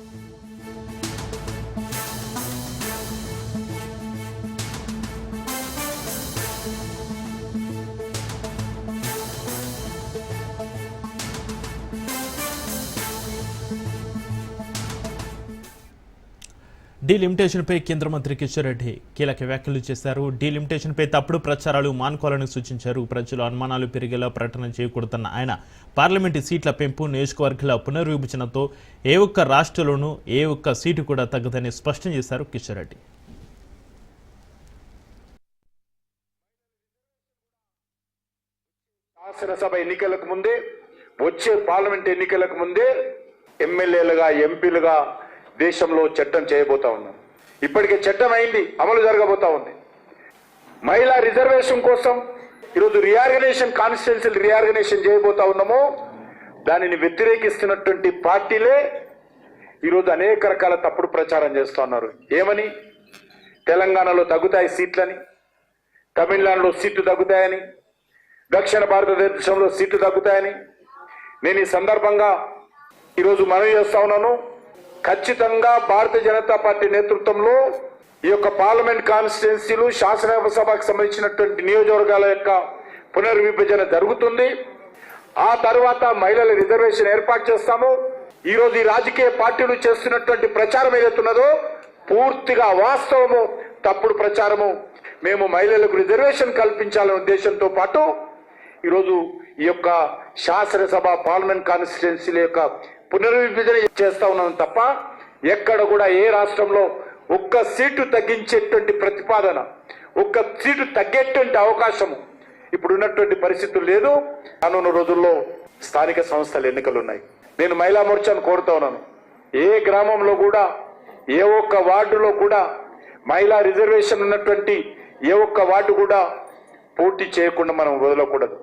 감사합니다. డీలిమిటేషన్పై కేంద్ర మంత్రి కిషన్ రెడ్డి కీలక వ్యాఖ్యలు చేశారు. డీలిమిటేషన్పై తప్పుడు ప్రచారాలు మానుకోవాలని సూచించారు. ప్రజలు అనుమానాలు పెరిగేలా ప్రకటన చేయకూడదన్న ఆయన పార్లమెంటు సీట్ల పెంపు నియోజకవర్గాల పునర్విభజనతో ఏ ఒక్క రాష్ట్రంలోనూ ఏ ఒక్క సీటు కూడా తగ్గదని స్పష్టం చేశారు కిషన్ రెడ్డి. శాసనసభ ఎన్నికలకు ముందే వచ్చే పార్లమెంట్ ఎన్నికలకు ముందే ఎమ్మెల్యేలుగా ఎంపీలుగా దేశంలో చట్టం చేయబోతా ఉన్నాం. ఇప్పటికే చట్టం అయింది అమలు జరగబోతా ఉంది. మహిళా రిజర్వేషన్ కోసం ఈరోజు రియార్గనైజేషన్ కాన్స్టిట్యున్సీ రియార్గనైజేషన్ చేయబోతా ఉన్నామో దానిని వ్యతిరేకిస్తున్నటువంటి పార్టీలే ఈరోజు అనేక రకాల తప్పుడు ప్రచారం చేస్తూ ఉన్నారు. ఏమని? తెలంగాణలో తగ్గుతాయి సీట్లని తమిళనాడులో సీట్లు తగ్గుతాయని దక్షిణ భారతదేశంలో సీట్లు తగ్గుతాయని. నేను ఈ సందర్భంగా ఈరోజు మనవి చేస్తా ఉన్నాను. ఖచ్చితంగా భారతీయ జనతా పార్టీ నేతృత్వంలో ఈ యొక్క పార్లమెంట్ కాన్స్టిట్యున్సీలు శాసనసభకు సంబంధించినటువంటి నియోజకవర్గాల యొక్క పునర్విభజన జరుగుతుంది. ఆ తర్వాత మహిళల రిజర్వేషన్ ఏర్పాటు చేస్తాము. ఈ రోజు ఈ రాజకీయ పార్టీలు చేస్తున్నటువంటి ప్రచారం ఏదైతున్నదో పూర్తిగా వాస్తవము తప్పుడు ప్రచారము. మేము మహిళలకు రిజర్వేషన్ కల్పించాలనే ఉద్దేశంతో పాటు ఈరోజు ఈ యొక్క శాసనసభ పార్లమెంట్ కాన్స్టిట్యున్సీల యొక్క పునర్విభజన చేస్తా ఉన్నాం తప్ప ఎక్కడ కూడా ఏ రాష్ట్రంలో ఒక్క సీటు తగ్గించేటువంటి ప్రతిపాదన ఒక్క సీటు తగ్గేటువంటి అవకాశము ఇప్పుడు ఉన్నటువంటి పరిస్థితులు లేదు. రానున్న రోజుల్లో స్థానిక సంస్థల ఎన్నికలు ఉన్నాయి. నేను మహిళా మోర్చాను కోరుతా ఉన్నాను. ఏ గ్రామంలో కూడా ఏ ఒక్క వార్డులో కూడా మహిళా రిజర్వేషన్ ఉన్నటువంటి ఏ ఒక్క వార్డు కూడా పోటీ చేయకుండా మనం వదలకూడదు.